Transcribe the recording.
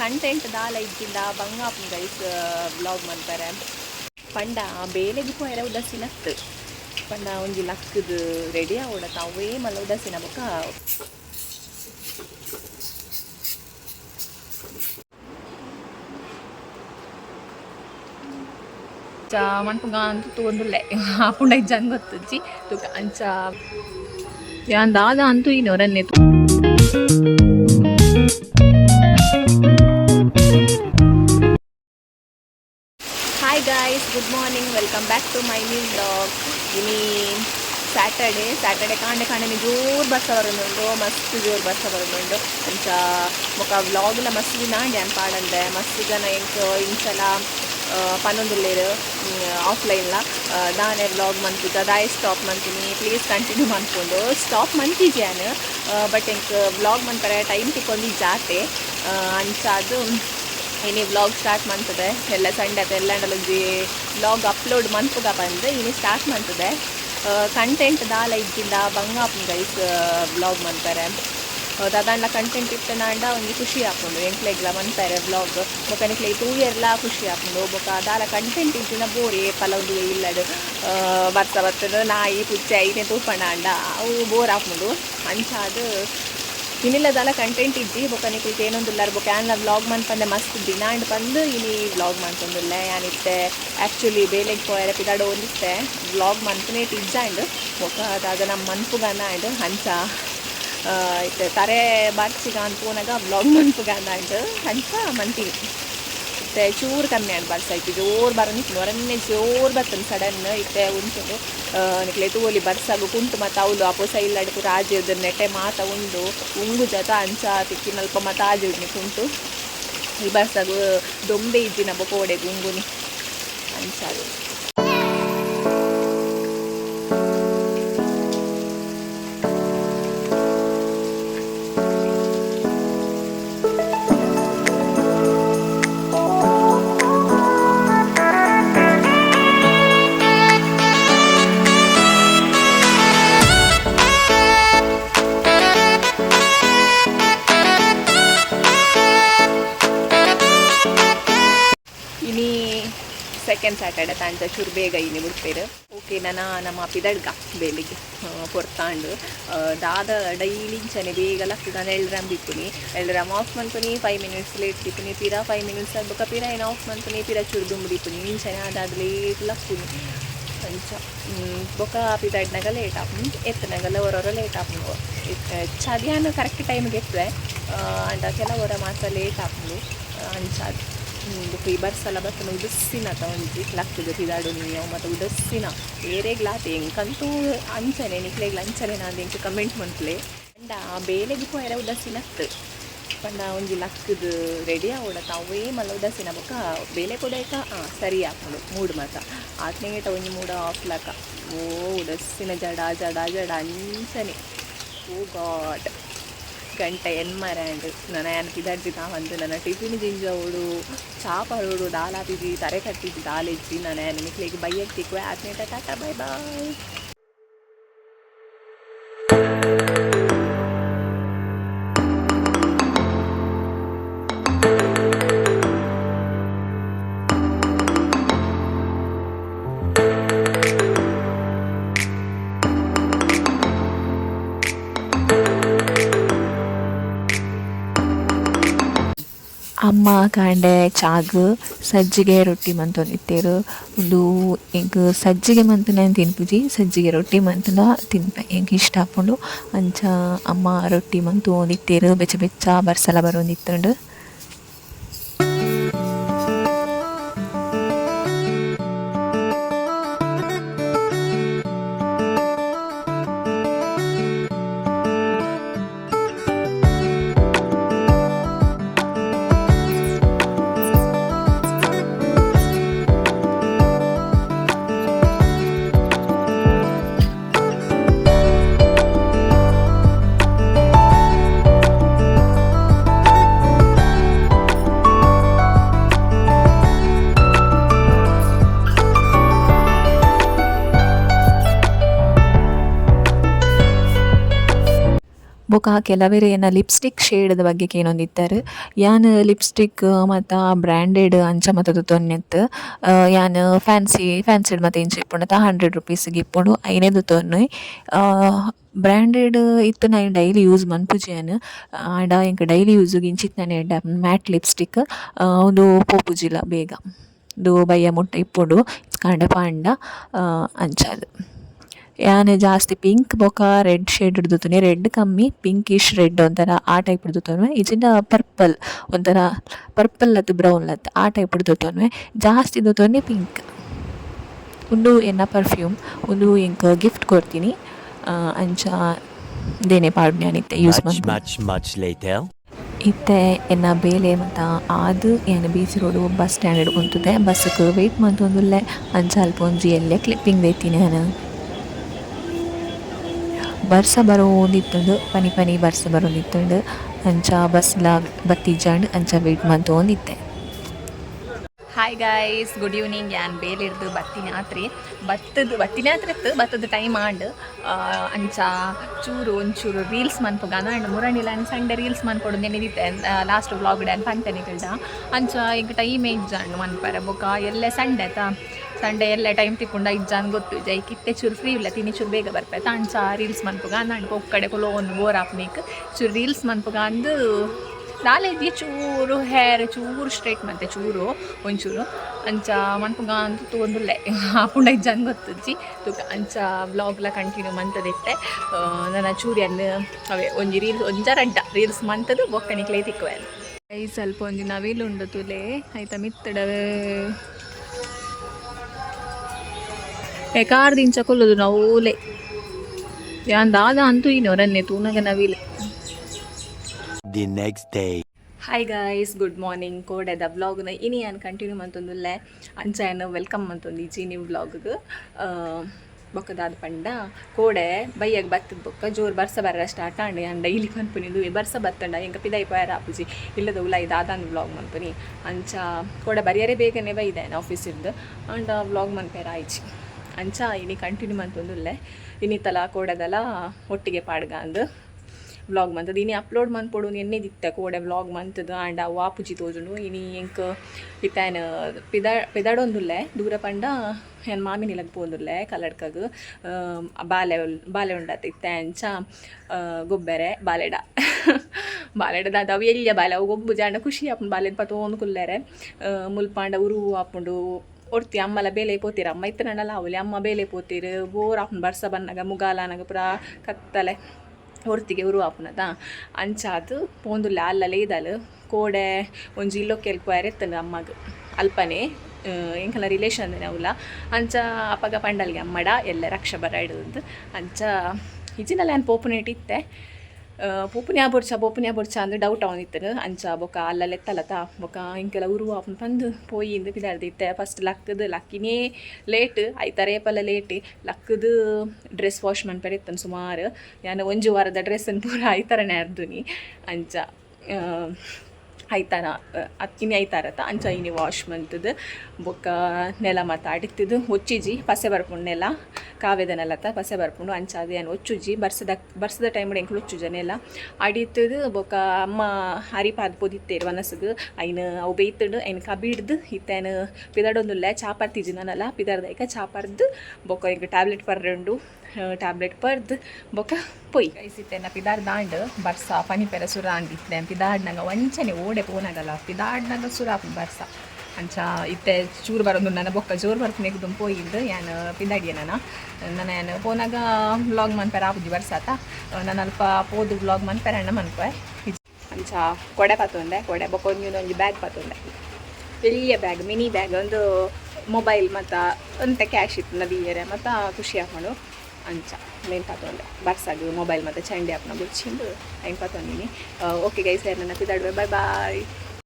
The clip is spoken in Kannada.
ಕಂಟೆಂಟ್ ದಾಲ ಇದ್ದಿಲ್ಲ ಬಂಗಾಪುನ್ ಗೈಸ್ ಬ್ಲಾಗ್ ಮಾಡ್ತಾರೆ. ಪಂಡ ಬೇಲೆಗೆ ಪೋಯರ ಉದಾಸೀನತ್ತು ಪಂಡ, ಒಂಜಿ ಲಕ್ಕದು ರೆಡಿ ಆವಡತ ತಾವೇ ಮಲ್ಲ ಉದಾಸೀನ ಬೊಕ. ಅಂಚ ಮನ್ಪುಗ ಅಂತ ತಗೊಂಡುಲ್ಲೆ. ಆಪುಂಡ ಜನ ಗೊತ್ತಜ್ಜಿ. ತುಕ ಅಂಚ. ಯಾ ದಾದ ಅಂತೂ ಇನ್ನೊರನ್ನೆ hi morning welcome back to my new blog ಇನಿ ಸ್ಯಾಟರ್ಡೆ ಸ್ಯಾಟರ್ಡೆ ಕಾಂಡೆ ಕಾಂಡೆ ಜೋರು ಬಸ್ಸ ಬರೋದುಂಡು ಮಸ್ತ್ ಜೋರು ಬಸ್ಸ ಬರೋದುಂಡು ಅಂಚ ಮೊಕ ವ್ಲಾಗ್ಲ ಮಸ್ತ್ ದಿನ ಡ್ಯಾನ್ ಪಾಡಂದೆ ಮಸ್ತ್ ಜನ ಎಂಕ್ ಇಂಚಲ ಪನ್ನೊಂದುಲ್ಲೇರು ಆಫ್ಲೈನ್ಲ ದಾನೆ ವ್ಲಾಗ್ ಮಂತಿದ್ದ ದಾಯ್ ಸ್ಟಾಪ್ ಮಂತೀನಿ ಪ್ಲೀಸ್ ಕಂಟಿನ್ಯೂ ಮಾಡ್ಕೊಂಡು ಸ್ಟಾಪ್ ಮಂತಿದ್ಯಾನು ಬಟ್ ಎಂಕ್ ವ್ಲಾಗ್ ಮಂತಾರೆ ಟೈಮ್ ತಿಕ್ಕೊಂಡು ಜಾತೆ ಅಂಚ ಅದು ಇನಿ ವ್ಲಾಗ್ ಸ್ಟಾರ್ಟ್ ಮಾಡ್ತದೆ. ಎಲ್ಲ ಸಂಡೆ ಅದು ಎಲ್ಲ ವ್ಲಾಗ್ ಅಪ್ಲೋಡ್ ಮನ್ಪುಗ ಬಂದು. ಇನಿ ಸ್ಟಾರ್ಟ್ ಮಾಡ್ತದೆ. ಕಂಟೆಂಟ್ ದಾಲ ಇದ್ದಿಲ್ಲ. ಬಂಗಾಪುನ್ ಗೈಸ್ ವ್ಲಾಗ್ ಮಾಡ್ತಾರೆ. ದಾದಾಂಡ್ಲ ಕಂಟೆಂಟ್ ಇತ್ತನಾಂಡ ಒಂಜಿ ಖುಷಿ ಹಾಕೊಂಡು ಎಂಕ್ಲೆಗ್ಲ ಮಂತಾರೆ ವ್ಲಾಗ್ ಬೊಕನಿಕ್ಲೆ ಟೂ ಇಯರ್ಲ ಖುಷಿ ಹಾಕೊಂಡು ಬೊಕ ದಾಲ ಕಂಟೆಂಟ್ ಇದ್ದಿನ ಬೋರ್ ಪಲವು ಇಲ್ಲದು. ಬರ್ತ ಬರ್ತದ ನಾಯಿ, ಪುಚ್ಚೆ ಐನೆ ಅಂಡ ಅವು ಬೋರ್ ಹಾಕೊಂಡು ಅಂಚಾದು ಇನ್ನಿಲ್ಲ ಜಾಲ ಕಂಟೆಂಟ್ ಇದ್ದಿ ಬೊಕ ನಿಕ್ಲಿಗೆ ಬೊಕ್ಕ ಬೊಕ ಯಾನ ವ್ಲಾಗ್ ಮನ್ಪಂದೆ ಮಸ್ತ್ ಡಿನಾಂಡ್ ಬಂದು ಇನಿ ವ್ಲಾಗ್ ಮಾಡ್ಕೊಂಡಿಲ್ಲ, ಯಾನಿತ್ತೆ ಆ್ಯಕ್ಚುಲಿ ಬೇಲೆಗ್ ಪೋಯರ ಪಿದಾಡು ಒಂದಿತ್ತೆ ವ್ಲಾಗ್ ಮನ್ಪುನೇ ಇಜ್ಜಾಂಡ್ ಬೊಕ ಅದಾದ ನಮ್ಮ ಮನ್ಪುಗಾನ ಆಂಡ್ ಹಂಚ. ಇತ್ತೆ, ತರೆ ಬಾರ್ಚಿಗ ಅನ್ಪೋನಾಗ ವ್ಲಾಗ್ ಮನ್ಪುಗಂದಾಂಡ್ ಹಂಚ ಮನ್ತೀನಿ ಇತ್ತೆ ಚೂರು ಕಮ್ಮಿ ಬರ್ಸ ಇತ್ತು ಜೋರು ಬರ ನಿಂತು ಹೊರನ್ನೇ ಜೋರು ಬರ್ತದೆ ಸಡನ್ ಇತ್ತೆ ಉಂಟು. ನಿಕ್ಲೆ ತೋಲಿ ಬರ್ಸಾಗು, ಕುಂಟು ಮತ್ತು ಅವಳು ಅಪೋಸ ಅಡ್ಕು ರಾಜದ ನೆಟೆ ಮಾತ ಉಂಡು. ಉಂಗು ಜತ ಅಂಚ ತಿಕ್ಕಿನಲ್ಪ ಮತ್ತು ಆಜು ಉಂಟು ಈ ಬರ್ಸಾಗು, ದೊಂಬೆ ಇದ್ದಿನ ಬೊಕೋಡೆ ಗುಂಗುನಿ ಅಂಚಾದು ಸೆಕೆಂಡ್ ಸ್ಯಾಟರ್ಡೆ ತಾಂಚ ಚೂರು ಬೇಗ ಇನಿ ಬಿಡ್ತೇರು ಓಕೆ ನಾನು ನಮ್ಮ ಪಿದಡ್ಗ ಬೇಲಿಗೆ ಪೊರ್ತಾಂಡು. ದಾದ ಡೈಲಿ ಇಂಚನೆ ಬೇಗ ಲಕ್ಕ ನಾನು ಎಲ್ಡ್ರಾಮ್ ಬಿಪ್ಪುನಿ ಎಲ್ಡ್ರಾಮ್ ಆಫ್ ಮಂತುನಿ ಫೈವ್ ಮಿನಿಟ್ಸ್ ಲೇಟ್ ದಿಪ್ಪುನಿ ಪಿರ ಫೈವ್ ಮಿನಿಟ್ಸ್ ಬೊಕ ಪಿರ ಏನು ಆಫ್ ಮಂತುನಿ ಪಿರ ಚೂರು ದುಂಬು ದಿಪ್ಪುನಿ ಇಂಚನೆ ಅದಾದ ಲೇಟ್ ಲಕ್ಕುನಿ ಅಂಚ ಬೊಕ ಪಿದಡ್ನಾಗ ಲೇಟ್ ಆಪುನಿ ಎತ್ತನಾಗಲ್ಲ ಅವರವರು ಲೇಟ್ ಆಪುನು ಚದಿಯಾನು ಕರೆಕ್ಟ್ ಟೈಮ್ಗೆ ಎತ್ತವೆ. ಅಂಡ ಕೆಲವರ ಮಾತ್ರ ಲೇಟ್ ಆಪುಂಡು ಅಂಚ ಬುಕ್ ಈ ಬರ್ಸಲ ಬರ್ತನ ಉದಸ್ಸಿನ ತಗೊಂಡು ಲಕ್ಕದ ತಿದಾಡು ನೀವು, ಮತ್ತು ಉದಸ್ಸಿನ ಬೇರೆ ಗ್ಲಾತ್ ಎಂಕಂತೂ ಅಂಚನೆ ನಿಕ್ಲೆಗ್ಲ ಅಂಚನೆ ನಾನು ಎಂಕ್ ಕಮೆಂಟ್ ಮಂತ್ಲೆ ಅಂಡ ಬೇಲೆಗೆ ಪೋಯರ ಆಗ್ತದೆ ಪಂಡ ಒಂಜಿ ಲಕ್ಕದ ರೆಡಿ ಆಗೋಣ, ತಾವೇ ಮಲ್ಲ ಉದಾಸೀನ ಬೊಕ ಬೇಲೆ ಕೊಡೇಕ ಹಾಂ ಸರಿ ಹಾಕೊಂಡು ಮೂಡು ಮಾತ ಆತ್ನೇಟ ಒಂಜಿ ಮೂಡ ಆಫ್ಲಕ ಓ ಉದಸ್ಸಿನ ಜಡ ಜಡ ಜಡ ಅಂಚನೆ. Oh God. ಗಂಟೆ ಎನ್ಮರಂಡ್ ನನ್ನ ಏನು ಪಿದಡ್ಜಿ ಒಂದು ನನ್ನ ಟಿಫಿನ್ ಜಿಂಜವಡು ಚಾಪರೋಡು ದಾಲ್ ಹಾಪಿದಿ ತರೆ ಕಟ್ಟಿದ್ದು ದಾಲ್ ಇಜ್ಜಿ ನನ್ನ ಏನು ಮಿಕ್ಲಿಗೆ ಬೈಯಕ್ಕೆ ತಿಕ್ವೆ ಆತ್ನೇಟ ಟಾಟಾ ಬಾಯ್ ಬಾಯ್ ಅಮ್ಮ ಕಾಂಡೆ, ಚಾಗ್, ಸಜ್ಜಿಗೆ ರೊಟ್ಟಿ ಮಂತೊಂದಿತ್ತೇರು ಉಂದು ಈಗ ಸಜ್ಜಿಗೆ ಮಂತನ ತಿನ್ಪುಜಿ ಸಜ್ಜಿಗೆ ರೊಟ್ಟಿ ಮಂತುನ ತಿನ್ಪ. ಎಂಕ್ ಇಷ್ಟ ಆಪುಂಡು. ಅಂಚ ಅಮ್ಮ ರೊಟ್ಟಿ ಮಂತು ಒಂದಿತ್ತೇರು ಬೆಚ್ಚ ಬೆಚ್ಚ ಬರ್ಸಲ ಬರೋಂದಿತ್ತುಂಡು ಬೊಕ ಕೆಲವೆರೆ ಏನ ಲಿಪ್ಸ್ಟಿಕ್ ಶೇಡ್ದ ಬಗ್ಗೆ ಕೇನೊಂದಿತ್ತಾರೆ ಯಾನ್ ಲಿಪ್ಸ್ಟಿಕ್ ಮತ್ತು ಬ್ರ್ಯಾಂಡೆಡ್ ಅಂಚ ಮಾತ ತೊನ್ನೆತ್ ಯಾನ್ ಫ್ಯಾನ್ಸಿ ಫ್ಯಾನ್ಸಿಡ್ ಮಾತ ಇಂಚ ಇಪ್ಪುಂಡು ಹಂಡ್ರೆಡ್ ರುಪೀಸ್ಗೆ ಇಪ್ಪುಂಡು. ಐನೆದು ತೊನ್ನೊಯ್ ಬ್ರ್ಯಾಂಡೆಡ್ ಇತ್ತು ನಾನು ಡೈಲಿ ಯೂಸ್ ಮನ್ಪುಜೆನ್ ಆಂಡ ಎಂಕ್ ಡೈಲಿ ಯೂಸ್ಗ್ ನಾನು ಎಡ್ಡೆ ಮ್ಯಾಟ್ ಲಿಪ್ಸ್ಟಿಕ್ ಉಂದು ಪೋಪುಜಿಲ ಬೇಗ. ದು ಬಯ್ಯ ಮುಟ್ಟ ಇಪ್ಪುಂಡು. ಕಂಡೆ ಪಾಂಡ ಅಂಚಾದ್ ಯಾನ್ ಜಾಸ್ತಿ ಪಿಂಕ್ ಬೊಕ ರೆಡ್ ಶೇಡ್ ಹಿಡ್ದುತುನೆ ರೆಡ್ ಕಮ್ಮಿ ಪಿಂಕಿಶ್ ರೆಡ್ ಒಂಥರ ಆ ಟೈಪ್ ಹಿಡ್ದುತೊನ್ವೆ. ಇಜಿಂಡ ಪರ್ಪಲ್ ಒಂಥರ ಪರ್ಪಲ್ ಲತ್ ಬ್ರೌನ್ ಲತ್ ಆ ಟೈಪ್ ಹಿಡ್ದುತೊನ್ವೆ. ಜಾಸ್ತಿ ದೊತೊನೆ ಪಿಂಕ್ ಉಂದು ಎನ್ನ ಪರ್ಫ್ಯೂಮ್ ಉಂದು ಎಂಕ್ ಗಿಫ್ಟ್ ಕೊಡ್ತೀನಿ. ಅಂಚ ದೇನೆ ಪಾಡ್ನ್ಯಾನಿತ್ತೆ ಯೂಸ್ ಮಾಡ್ತೀನಿ. ಇತ್ತೆ ಎನ್ನ ಬೇಲೆ ಮತ್ತ ಆದ್ ಏನು ಬೀಚ್ ರೋಡು ಬಸ್ ಸ್ಟ್ಯಾಂಡ್ ಹಿಡ್ಕೊಂತದೆ ಬಸ್ಕ್ ವೆಯ್ಟ್ ಮಂತೊಂದುಲ್ಲೆ ಅಂಚ ಅಲ್ಪ ಒಂಜಿ ಎಲ್ಲೆ ಕ್ಲಿಪ್ಪಿಂಗ್ ದೈತೀನಿ ನಾನು. ಬರ್ಸ ಬರೋಂದಿತ್ತುಂಡು ಪನಿ ಪನಿ ಬರ್ಸ ಬರೋಂದಿತ್ತುಂಡು ಅಂಚ ಬಸ್ಲ ಬತ್ತಿಜಾಂಡ್ ಅಂಚ ವೇಟ್ ಮಂತೊಂದಿತ್ತೆ ಹಾಯ್ ಗಾಯ್ಸ್ ಗುಡ್ ಈವ್ನಿಂಗ್ ಯಾನ್ ಬೇಲಿರ್ದು ಬತ್ತಿನ ಆತ್ರಿ ಭತ್ತದ ಬತ್ತಿನ ಆತ್ರಿತ್ತು ಭತ್ತದ ಟೈಮ್ ಆಂಡ್ ಅಂಚ, ಚೂರು, ಒಂಚೂರು ರೀಲ್ಸ್ ಮನ್ಪುಗ ಅಂಡ್ ಮುರಣಿಲ ಅಂಡ್ ಸಂಡೆ ರೀಲ್ಸ್ ಮನ್ಪೊಡು ನೆನೆದಿತ್ತೆ ಲಾಸ್ಟ್ ವ್ಲಾಗ್ ಡ್ಯಾನ್ ಪಂತನೆ ಕಳ್ದ ಅಂಚ ಈಗ ಟೈಮ್ ಇಜ್ಜಾಣ್ ಮನ್ ಪರ ಬೊಕ. ಎಲ್ಲೆ ಸಂಡೆ ಆಯ್ತಾ? ಸಂಡೆ ಎಲ್ಲ ಟೈಮ್ ತಿಕ್ಕೊಂಡ ಇಜ್ಜಾನ್ ಗೊತ್ತು. ಜೈ ಕಿತ್ತೆ ಚೂರು ಫ್ರೀ ಇಲ್ಲ, ತಿನ್ನಿ ಚೂರು ಬೇಗ ಬರ್ಪಾಯ್ತಾ ಅಂಚ ರೀಲ್ಸ್ ಮನ್ಪುಗ ಅಂಡ್ ಒಕ್ಕಡೆ ಕೊಲೋ ಒಂದು ಬೋರ್ ಹಾಕ್ಬೇಕು. ಚೂರು ರೀಲ್ಸ್ ಮನ್ಪುಗ ಅಂದು ನಾಲೆಜ್ಜಿ ಚೂರು ಹೇರ್ ಚೂರು ಸ್ಟ್ರೈಟ್ ಮತ್ತೆ ಚೂರು ಒಂಚೂರು. ಅಂಚ ಮನ್ಪುಗ ಅಂತ ತಗೊಂಡುಲ್ಲೆ ಆಪುಂಡ ಜನ ಗೊತ್ತಜ್ಜಿ. ತುಕ ಅಂಚ ಬ್ಲಾಗ್ಲ ಕಂಟಿನ್ಯೂ ಮಂತದಿತ್ತೆ ನನ್ನ ಚೂರಿಯನ್ನು ಅವೇ ಒಂಜಿ ರೀಲ್ಸ್ ಒಂಜರಡ್ಡ ರೀಲ್ಸ್ ಮಂತದು ಬೊಕ್ಕಣಿಕ್ಲೆ ತಿಕ್ಕುವೆ ಐ ಸ್ವಲ್ಪ ಒಂಜಿ ನವಿಲುಂಡು ತುಲೆ. ಆಯ್ತಾ ಮಿತ್ತಡವೇ. ಏ ಕಾರ್ದಿಂಚ ಕೊಲ್ಲುದು ನವೂಲೆ. ಯಾನ್ ದಾದ ಅಂತೂ ಇನ್ನೋರನ್ನೇ ತೂನಗ ನವಿಲೆ. The next day. Hi guys good morning ಕೋಡೆದ ವ್ಲಾಗ್ನ ಇನಿ ನಾನು ಕಂಟಿನ್ಯೂ ಮಂತೊಂದುಲ್ಲೆ ಅಂಚ ಏನು ವೆಲ್ಕಮ್ ಮಂತೊಂದು ಈಜಿ ನೀವು ವ್ಲಾಗ್ಗೆ ಬೊಕ್ಕದಾದ ಪಂಡ. ಕೋಡೆ ಬೈಯಾಗ ಬತ್ತದ ಬೊಕ್ಕ. ಜೋರು ಬರ್ಸ ಬರ ಸ್ಟಾರ್ಟ್ ಆಂಡ್. ನಾನು ಡೈಲಿ ಮನ್ಪುನಿದು ಬರ್ಸ ಬತ್ತಂಡ. ಎಂಕ ಪಿದೈ ಪೋಯಾರ ಆಪುಜಿ. ಇಲ್ಲದ ಉಲ ಇದು ಆದಾನ ವ್ಲಾಗ್ ಮನ್ಪುನಿ ಅಂಚ ಕೋಡೆ ಬರಿಯರೆ ಬೇಗನೆ ಬೈದೆ ಆಫೀಸಿದ್ದು ಅಂಡ್ ವ್ಲಾಗ್ ಮನ್ಪೇರ ಆಯ್ಚಿ. ಅಂಚ ಇನಿ ಕಂಟಿನ್ಯೂ ಮಂತೊಂದುಲ್ಲೆ ಇನ್ನಿತ್ತಲ ಕೋಡೆದಲ ಒಟ್ಟಿಗೆ ಪಾಡ್ಗ ಅಂದು ವ್ಲಾಗ್ ಮಂತದ ಇನಿ ಅಪ್ಲೋಡ್ ಮನ್ಪೊಡು ಎಣ್ಣೆ ದಿತ್ತ ಕೋಡೆ ವ್ಲಾಗ್ ಮಂತದ ಆ್ಯಂಡ್ ಅವು ಆಪುಜಿ ತೋಜುಂಡು. ಇನಿ ಎಂಕ್ ಇತ್ತಾನ, ಪಿದ, ಪಿದಾಡೊಂದುಲ್ಲೆ, ದೂರ ಪಂಡ ಏನು ಮಾಮಿನಿಲಗ್ ಪೋಂದುಲ್ಲೆ, ಕಲ್ಲಡ್ಕಗ್ ಬಾಲೆ ಬಾಲೆ ಉಂಡತ್ ಇತ್ತೆ ಅಂಚ ಗೊಬ್ಬೆರೆ, ಬಾಲೆಡ. ಬಾಲೆಡದ ಅವು ಎಲ್ಲಿಯ ಬಾಲೆ, ಅವು ಗೊಬ್ಬು ಜಾಂಡ ಖುಷಿ ಆಪುಂಡು ಬಾಲೆಡ್ ಪತೋಂದು ಕುಲ್ಲೆರೆ. ಮುಲ್ಪಾಂಡ ಉರು ಆಪುಂಡು, ಒಡ್ತಿ ಅಮ್ಮಲ ಬೇಲೆ ಪೋತೀರ. ಅಮ್ಮ ಇತ್ತನಲ್ಲ ಅವಲಿ ಅಮ್ಮ ಬೇಲೆ ಪೋತೀರ್. ಬೋರ್ ಆಪುಂಡು ಬರ್ಸ ಬನ್ನಗ ಮುಗಾಲನಗ ಪೂರ ಕತ್ತಲೆ. ಹೊರ್ತಿಗೆ ಉರುವಾಪುನದ ಅಂಚಾದು ಪೋಂದು ಲಾಲ್ ಇದಲು ಕೋಡೆ ಒಂಜಿ ಇಲ್ಲೊಕ್ಕೆ ಎಲ್ಪುವಾರೆ ಎತ್ತಂದು ಅಮ್ಮಗ್. ಅಲ್ಪನೆ ಎಂಕಲ ರಿಲೇಷನ್ ಅವಲ್ಲ ಅಂಚ ಅಪ್ಪಗ ಪಂಡಲ್ಗೆ ಅಮ್ಮಡ, ಎಲ್ಲ ರಕ್ಷ ಬರ ಇಡುದು ಅಂಚ ಇಜಿನಲ್ಲ ನಾನು ಪೋಪುನೇಟ್ ಇತ್ತೆ. ಪೋಪುನ್ಯಾ ಬೊರ್ಚ ಪೋಪುನ್ಯಾ ಬೊರ್ಚ ಅಂದ್ರೆ ಡೌಟ್ ಅವನಿತ್ತು ಅಂಚ ಬೊಕ ಅಲ್ಲ ಎತ್ತಲತ ಬೊಕ ಇಂಕೆಲ್ಲ ಉರು ತಂದು ಪಂದು ಪೋಯಿಂದು ಪಿದಾಡ್ದಿತ್ತೆ ಫಸ್ಟ್ ಲಕ್ಕದು ಲಕ್ಕಿನೇ ಲೇಟ್ ಐತ ರೇಪಲ್ಲ ಲೇಟ್ ಲಕ್ಕದು ಡ್ರೆಸ್ ವಾಶ್ ಮನ್ಪೆರೆ ಇತ್ತನು ಸುಮಾರು. ಯಾನ ಒಂಜು ವಾರದ ಡ್ರೆಸ್ಸನ್ನು ಪೂರ ಐತರನೇ ಅರ್ದುನಿ ಅಂಚ ಐತಾನ ಅಕ್ಕಿನಿ ಐತಾರತ, ಅಂಚ ಇನಿ ವಾಶ್ ಮಂತದ. ಬೊಕ್ಕ ನೆಲ ಮತ್ತು ಅಡಿತದ್ದು ಒಚ್ಚಿಜಿ, ಪಸೆ ಬರ್ಪುಂಡು ನೆಲ ಕಾವ್ಯದ ನೆಲತ ಪಸೆ ಬರ್ಪುಂಡು, ಅಂಚ ಅದು ಏನು ಒಚ್ಚುಜಿ. ಬರ್ಸದ ಬರ್ಸದ ಟೈಮ್ ಎಂಕ್ಲು ಒಚ್ಚುಜ ನೆಲ. ಅಡಿತದು ಬೊಕ್ಕ ಅಮ್ಮ ಹರಿಪಾದ ಪೊದಿತ್ತೇರು ವನಸದು ಐನ ಅವು ಬೇಯ್ತಡು, ಐನು ಕಬಿಡ್ದು ಇತ್ತೇನು ಪಿದಾಡೊಂದುಲ್ಲ ಚಾಪಾರ್ ನಾನಲ್ಲ ಪಿದಾರ್ದೈಕ ಚಾಪರ್ದು. ಬೊಕ್ಕ ಈಗ ಟ್ಯಾಬ್ಲೆಟ್ ಪರ್ರೆಂಡು ಟ್ಯಾಬ್ಲೆಟ್ ಪರ್ದು, ಬೊಕ್ಕ ಪೊಯ್. ಕೈಸಿತ್ತೇನ ಪಿದಾರ್ ದಾಂಡ್ ಬರ್ಸ ಪನಿ ಪೆರ ಸುರ ಅಂದಿತ್ತೆ ಪಿದಾಡ್ನಾಗ ವಂಚನೆ ಓಡೆ ಹಿಂದೆ ಫೋನ್ ಆಗಲ್ಲ. ಪಿದಾಡ್ನಾಗ ಸುರ ಬರ್ಸ. ಅಂಚ ಇತ್ತೆ ಚೂರು ಬರೋದು ನನ್ನ ಬೊಕ್ಕ ಜೋರು ಬರ್ತೀನಿ ದುಂಪು ಇದ್ದು ಏನು ಪಿದಾಡಿಯ ನಾನು. ಪೋನಗ ಏನು ಫೋನಾಗ ವ್ಲಾಗ್ ಮನ್ಪೇರ ಆಪುಜಿ ಬರ್ಸಾತ. ನಾನು ಅಲ್ಪ ಪೋದು ವ್ಲಾಗ್ ಮನ್ಪೇರ ಅಣ್ಣ ಮನ್ಪಾಯ್ ಅಂಚ ಕೊಡೆ ಪಾತೊಂದೆ ಕೊಡೆ ಬೊಕ್ಕ ಒಂದು ಒಂದು ಬ್ಯಾಗ್ ಪಾತೊಂದೆ ಎಲ್ಲಿಯ ಬ್ಯಾಗ್ ಮಿನಿ ಬ್ಯಾಗ್ ಒಂದು ಮೊಬೈಲ್ ಮತ್ತು ಅಂತ ಕ್ಯಾಶ್ ಇತ್ತು ನದಿಯರೆ ಮತ್ತು ಖುಷಿ ಹಾಕೊಂಡು ಅಂಚ ಮೇನ್ ಪತ್ತೊಂಡೆ ಬರ್ಸಾಗ ಮೊಬೈಲ್ ಮತ್ತು ಚಂಡಿ ಹಾಕೊಂಡು ಬಿಚ್ಚಿಂದು ಐನ್ ಪತ್ತೊಂದಿನಿ ಓಕೆ ಗೈಸ್ ನನ್ನ ತಿದ್ದಾಡುವೆ ಬಾಯ್ ಬಾಯ್